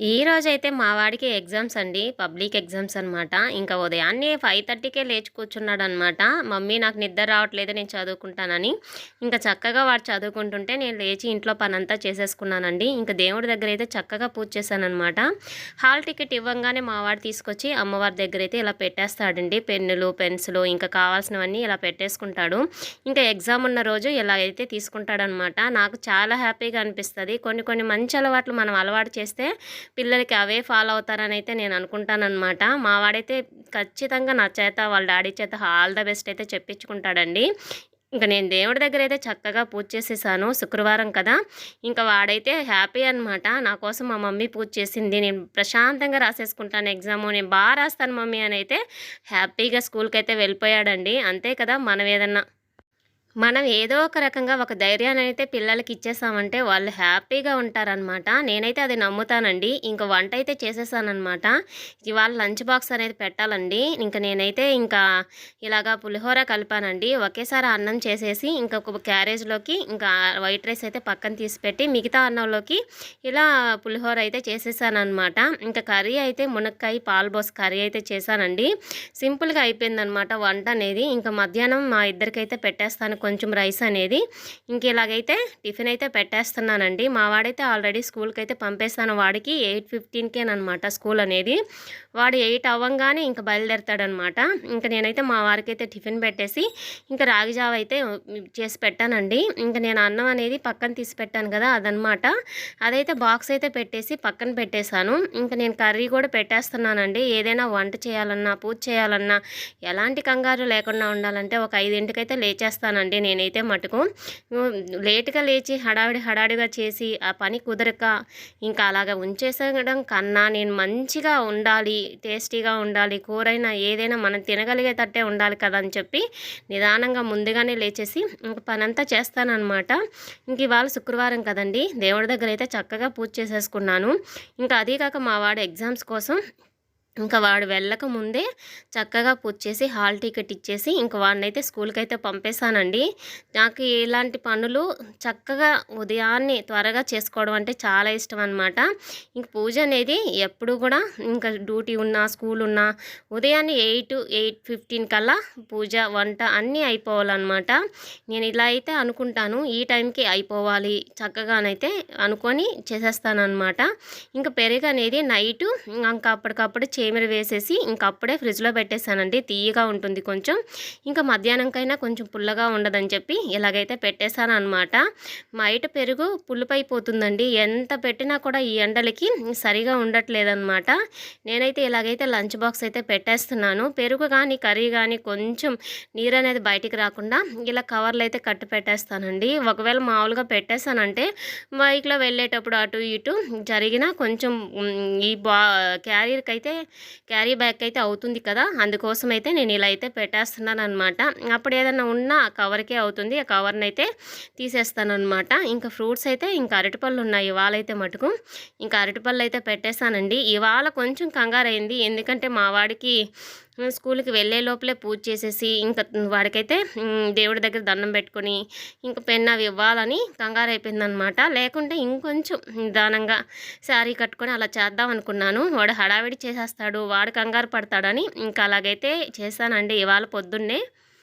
ఈ రోజైతే మా వాడికి ఎగ్జామ్స్ అండి పబ్లిక్ ఎగ్జామ్స్ అనమాట ఇంకా ఉదయాన్నే ఫైవ్ థర్టీకే లేచి కూర్చున్నాడు అనమాట మమ్మీ నాకు నిద్ర రావట్లేదు నేను చదువుకుంటానని. ఇంకా చక్కగా వాడు చదువుకుంటుంటే నేను లేచి ఇంట్లో పనంతా చేసేసుకున్నానండి. ఇంకా దేవుడి దగ్గర అయితే చక్కగా పూజ చేశానమాట హాల్ టికెట్ ఇవ్వంగానే మా వాడు తీసుకొచ్చి అమ్మవారి దగ్గర అయితే ఇలా పెట్టేస్తాడండి. పెన్నులు పెన్సిలు ఇంకా కావాల్సినవన్నీ ఇలా పెట్టేసుకుంటాడు. ఇంకా ఎగ్జామ్ ఉన్న రోజు ఇలా అయితే తీసుకుంటాడనమాట నాకు చాలా హ్యాపీగా అనిపిస్తుంది. కొన్ని కొన్ని మంచి అలవాట్లు మనం అలవాటు చేస్తే పిల్లలకి అవే ఫాలో అవుతారని అయితే నేను అనుకుంటానమాట మా వాడైతే ఖచ్చితంగా నా చేత వాళ్ళ డాడీ చేత ఆల్ ద బెస్ట్ అయితే చెప్పించుకుంటాడండి. ఇంకా నేను దేవుడి దగ్గర అయితే చక్కగా పూజ చేసేసాను శుక్రవారం కదా. ఇంకా వాడైతే హ్యాపీ అనమాట నా కోసం మా మమ్మీ పూజ చేసింది. నేను ప్రశాంతంగా రాసేసుకుంటాను ఎగ్జాము. నేను బాగా రాస్తాను మమ్మీ అని అయితే హ్యాపీగా స్కూల్కి అయితే వెళ్ళిపోయాడండి. అంతే కదా మనం ఏదన్నా మనం ఏదో ఒక రకంగా ఒక ధైర్యాన్ని అయితే పిల్లలకి ఇచ్చేసామంటే వాళ్ళు హ్యాపీగా ఉంటారనమాట నేనైతే అది నమ్ముతానండి. ఇంకా వంట అయితే చేసేసానమాట ఇవాళ లంచ్ బాక్స్ అనేది పెట్టాలండి. ఇంకా నేనైతే ఇంకా ఇలాగా పులిహోర కలిపానండి. ఒకేసారి అన్నం చేసేసి ఇంకొక క్యారేజ్లోకి ఇంకా వైట్ రైస్ అయితే పక్కన తీసిపెట్టి మిగతా అన్నంలోకి ఇలా పులిహోర అయితే చేసేసానమాట ఇంకా కర్రీ అయితే మునక్కాయ పాల్బోస్ కర్రీ అయితే చేశానండి. సింపుల్గా అయిపోయిందనమాట వంట అనేది ఇంకా మధ్యాహ్నం మా ఇద్దరికైతే పెట్టేస్తాను కొంచెం రైస్ అనేది. ఇంక ఇలాగైతే టిఫిన్ అయితే పెట్టేస్తున్నానండి. మా వాడైతే ఆల్రెడీ స్కూల్కి అయితే పంపేస్తాను. వాడికి ఎయిట్ ఫిఫ్టీన్కేనమాట స్కూల్ అనేది. వాడు ఎయిట్ అవ్వంగానే ఇంకా బయలుదేరతాడనమాట ఇంకా నేనైతే మా వారికి అయితే టిఫిన్ పెట్టేసి ఇంకా రాగి జావ అయితే చేసి పెట్టానండి. ఇంకా నేను అన్నం అనేది పక్కన తీసి పెట్టాను కదా అదనమాట అదైతే బాక్స్ అయితే పెట్టేసి పక్కన పెట్టేశాను. ఇంకా నేను కర్రీ కూడా పెట్టేస్తున్నానండి. ఏదైనా వంట చేయాలన్నా పూజ చేయాలన్నా ఎలాంటి కంగారు లేకుండా ఉండాలంటే ఒక ఐదింటికైతే లేచేస్తానండి. అంటే నేనైతే మటుకు లేట్గా లేచి హడావిడి హడావిడిగా చేసి ఆ పని కుదరక ఇంకా అలాగ ఉంచేసడం కన్నా నేను మంచిగా ఉండాలి టేస్టీగా ఉండాలి కూరైనా ఏదైనా మనం తినగలిగేటట్టే ఉండాలి కదా అని చెప్పి నిదానంగా ముందుగానే లేచేసి ఇంక పనంతా చేస్తానన్నమాట. ఇంక ఇవాళ శుక్రవారం కదండి దేవుడి దగ్గర అయితే చక్కగా పూజ చేసేసుకున్నాను. ఇంకా అదీ కాక మా వాడు ఎగ్జామ్స్ కోసం ఇంకా వాడు వెళ్ళక ముందే చక్కగా పుచ్చేసి హాల్ టికెట్ ఇచ్చేసి ఇంకా వాడినైతే స్కూల్కి అయితే పంపేశానండి. నాకు ఇలాంటి పనులు చక్కగా ఉదయాన్నే త్వరగా చేసుకోవడం అంటే చాలా ఇష్టం అనమాట ఇంక పూజ అనేది ఎప్పుడు కూడా ఇంకా డ్యూటీ ఉన్నా స్కూల్ ఉన్నా ఉదయాన్నే ఎయిట్ ఎయిట్ ఫిఫ్టీన్ కల్లా పూజ వంట అన్నీ అయిపోవాలన్నమాట. నేను ఇలా అయితే అనుకుంటాను. ఈ టైంకి అయిపోవాలి. చక్కగానైతే అనుకొని చేసేస్తానమాట ఇంకా పెరుగు అనేది నైట్ ఇంకా అప్పటికప్పుడు చే చీమర వేసేసి ఇంకా అప్పుడే ఫ్రిడ్జ్లో పెట్టేశానండి తీయగా ఉంటుంది కొంచెం. ఇంకా మధ్యాహ్నంకైనా కొంచెం పుల్లగా ఉండదని చెప్పి ఇలాగైతే పెట్టేశాను అనమాట బయట పెరుగు పులుపైపోతుందండి. ఎంత పెట్టినా కూడా ఈ ఎండలకి సరిగా ఉండట్లేదన్నమాట. నేనైతే ఇలాగైతే లంచ్ బాక్స్ అయితే పెట్టేస్తున్నాను. పెరుగు కానీ కర్రీ కానీ కొంచెం నీరు అనేది బయటికి రాకుండా ఇలా కవర్లు అయితే కట్టు పెట్టేస్తానండి. ఒకవేళ మామూలుగా పెట్టేశానంటే బైక్లో వెళ్ళేటప్పుడు అటు ఇటు జరిగిన కొంచెం ఈ బా క్యారియర్కి అయితే క్యారీ బ్యాగ్ అయితే అవుతుంది కదా అందుకోసం అయితే నేను ఇలా అయితే పెట్టేస్తున్నాను అనమాట అప్పుడు ఏదైనా ఉన్నా కవర్కే అవుతుంది ఆ కవర్ని అయితే తీసేస్తాను అనమాట ఇంకా ఫ్రూట్స్ అయితే ఇంకా అరటిపళ్ళు ఉన్నాయి ఇవాళ అయితే మటుకు. ఇంకా అరటిపళ్ళు అయితే పెట్టేశానండి. ఇవాళ కొంచెం కంగారైంది ఎందుకంటే మా వాడికి స్కూల్కి వెళ్ళే లోపలే పూజ చేసేసి ఇంకా వాడికైతే దేవుడి దగ్గర దండం పెట్టుకొని ఇంకా పెన్ అవి ఇవ్వాలని కంగారు అయిపోయిందనమాట. లేకుంటే ఇంకొంచెం నిదానంగా శారీ కట్టుకొని అలా చేద్దాం అనుకున్నాను. వాడు హడావిడి చేసేస్తాడు వాడు కంగారు పడతాడని ఇంకా అలాగైతే చేశానండి ఇవాళ పొద్దున్నే.